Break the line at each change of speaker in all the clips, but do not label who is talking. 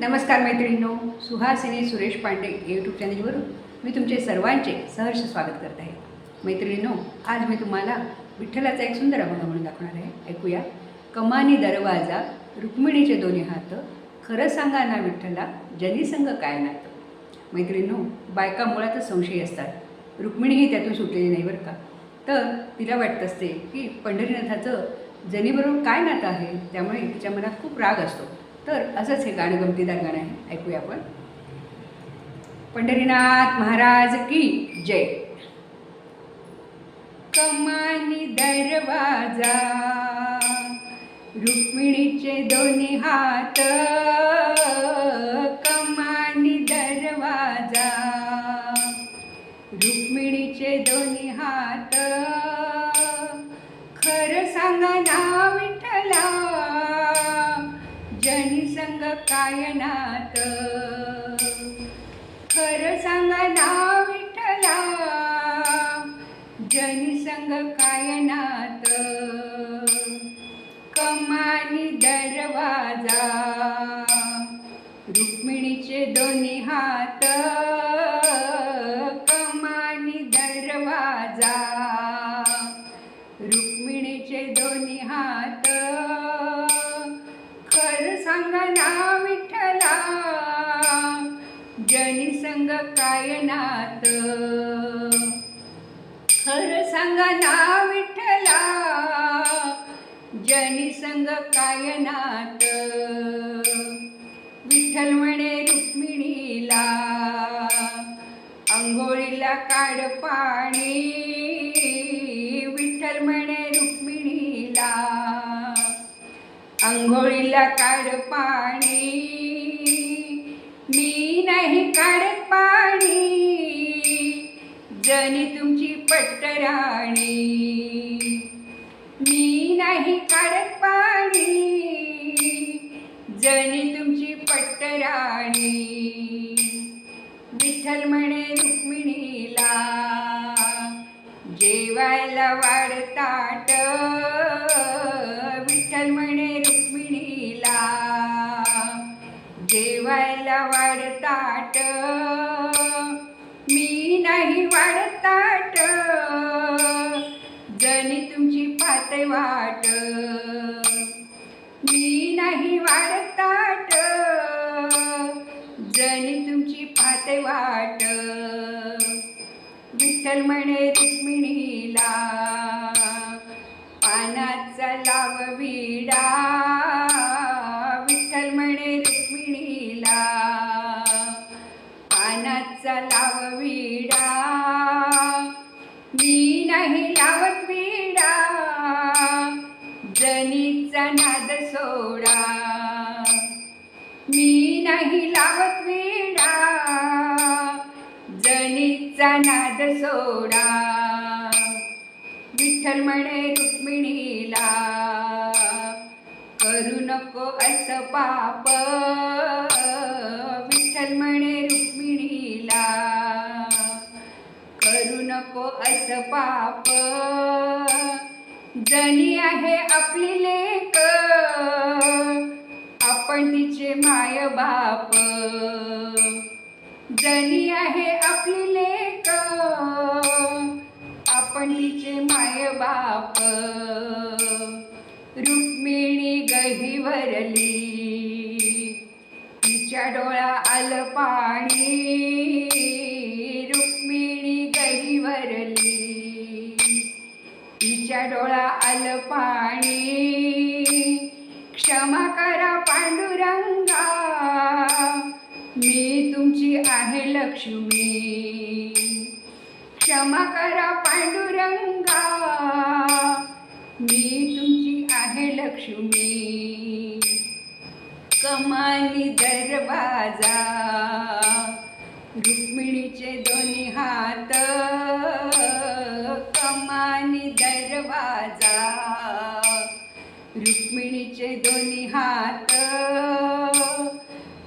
नमस्कार मैत्रिणींनो सुहासिनी सुरेश पांडे यूट्यूब चॅनलवरून मी तुमचे सर्वांचे सहर्ष स्वागत करत आहे. मैत्रिणींनो आज मी तुम्हाला विठ्ठलाचा एक सुंदर अभंग म्हणून दाखवणार आहे. ऐकूया. कमानी दरवाजा रुक्मिणीचे दोन्ही हात खरं सांगा ना विठ्ठला जनीसंग काय नातं? मैत्रिणींनो बायका मुळातच संशयी असतात. रुक्मिणीही त्यातून सुटलेली नाही बरं का? तर तिला वाटत असते की पंढरीनाथाचं जनीबरोबर काय नातं आहे त्यामुळे तिच्या मनात खूप राग असतो. तर असंच हे गाणं गमतीदार गाणं आहे. ऐकूया आपण. पंढरीनाथ महाराज की जय. कमानी दरवाजा रुक्मिणीचे दोन्ही हात. संग काय नात? खरं सांगा ना विठला जनी संग कायनात कमानी दरवाजा. रुक्मिणीचे दोन्ही हात. कमानी दरवाजा. रुक्मिणीचे दोन्ही हात. ना विठ्ठला जनी संग काय नात खर सांगा ना विठ्ठला. जनी संग काय नात विठ्ठल म्हणे रुक्मिणीला. आंघोळीला काढ पा आंघोळीला काढ पाणी. मी नाही काढत पाणी. जणी तुमची पट्टराणी. मी नाही काढत पाणी. जणी तुमची पट्टराणी. विठ्ठल म्हणे रुक्मी वाढताट मी नाही वाढताट जणी तुमची पातळ वाट. मी नाही वाढताट जणी जनी तुमची पातळ वाट. विठ्ठल म्हणे रुक्मिणीला. पानाचा लाव विडा. मी नाही लावत विडा. जनीचा नाद सोडा. मी नाही लावत विडा. जनीचा नाद सोडा. विठ्ठल म्हणे रुक्मिणीला करू नको असं पाप. असं पाप जनी आहे आपली लेक. आपण तिचे माय बाप. जनी आहे आपली लेक. आपण तिचे माय बाप. रुक्मिणी गहिवरली तिच्या डोळा आलं पाणी. डोळा आलं पाणी. क्षमा करा पांडुरंगा. मी तुमची आहे लक्ष्मी. क्षमा करा पांडुरंगा. मी तुमची आहे लक्ष्मी. कमानी दरवाजा. रुक्मिणीचे दोन्ही हात. रुक्मिणीचे दोन्ही हात.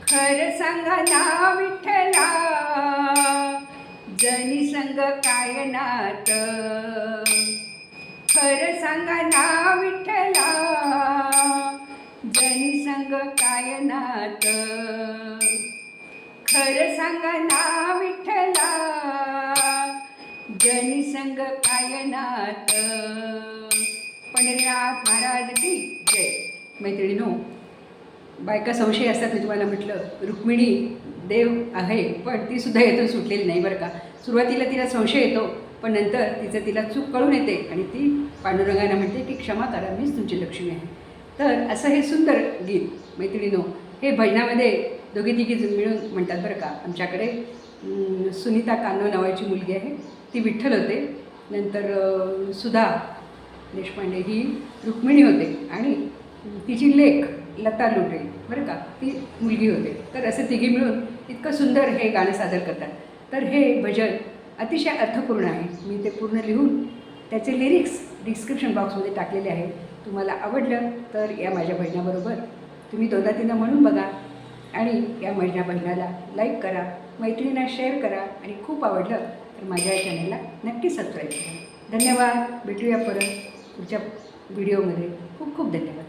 खर सांगा ना विठ्ठला जनी संग काय नात? खर सांगा ना विठ्ठला जनी संग काय नात? खरं सांगा ना विठ्ठला जनी संग काय नात? पंढरीनाथ महाराज की जय. मैत्रिणीनो बायका संशय असतात मी तुम्हाला म्हटलं रुक्मिणी देव आहे पण ती सुद्धा येथून सुटलेली नाही बरं का. सुरुवातीला तिला संशय येतो पण नंतर तिचं तिला चूक कळून येते आणि ती पांडुरंगाने म्हणते की क्षमा करा मीच तुमची लक्ष्मी आहे. तर असं हे सुंदर गीत मैत्रिणीनो हे भजनामध्ये दोघी तिघी मिळून म्हणतात बरं का आमच्याकडे सुनीता कान्हो नावाची मुलगी आहे ती विठ्ठल होते. नंतर सुधा देशपांडे ही रुक्मिणी होते आणि तिची लेख लता लुटे बरं का? ती मुलगी होते. तर असे तिघी मिळून इतकं सुंदर हे गाणं सादर करतात. तर हे भजन अतिशय अर्थपूर्ण आहे. मी ते पूर्ण लिहून त्याचे लिरिक्स डिस्क्रिप्शन बॉक्समध्ये टाकलेले आहे तुम्हाला आवडलं तर या माझ्या भजनाबरोबर तुम्ही दोनदा तीनदा म्हणून बघा आणि या माझ्या भजनाला लाईक करा मैत्रिणींना शेअर करा आणि खूप आवडलं तर माझ्या या चॅनलला नक्की सबस्क्राईब करा. धन्यवाद. भेटूया परत. पुढच्या व्हिडिओमध्ये खूप खूप धन्यवाद.